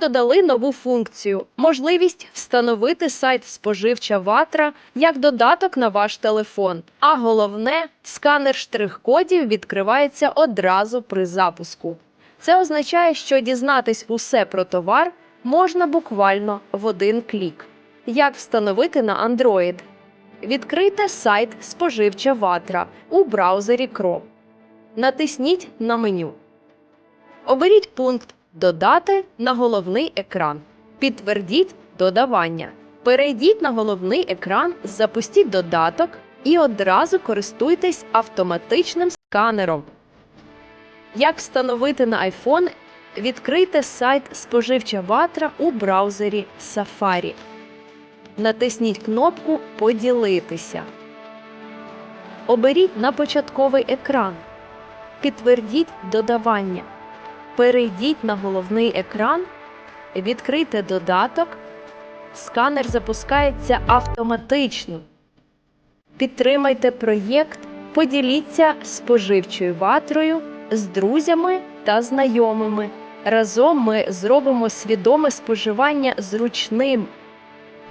Додали нову функцію можливість встановити сайт споживча ватра як додаток на ваш телефон. А головне, сканер штрих-кодів відкривається одразу при запуску. Це означає, що дізнатись усе про товар можна буквально в один клік. Як встановити на Android? Відкрийте сайт споживча ватра у браузері Chrome. Натисніть на меню. Оберіть пункт Додати на головний екран. Підтвердіть додавання. Перейдіть на головний екран, запустіть додаток і одразу користуйтесь автоматичним сканером. Як встановити на iPhone, відкрийте сайт споживча ватра у браузері Safari. Натисніть кнопку Поділитися. Оберіть на початковий екран. Підтвердіть додавання. Перейдіть на головний екран, відкрийте додаток. Сканер запускається автоматично. Підтримайте проєкт, поділіться споживчою ватрою з друзями та знайомими. Разом ми зробимо свідоме споживання зручним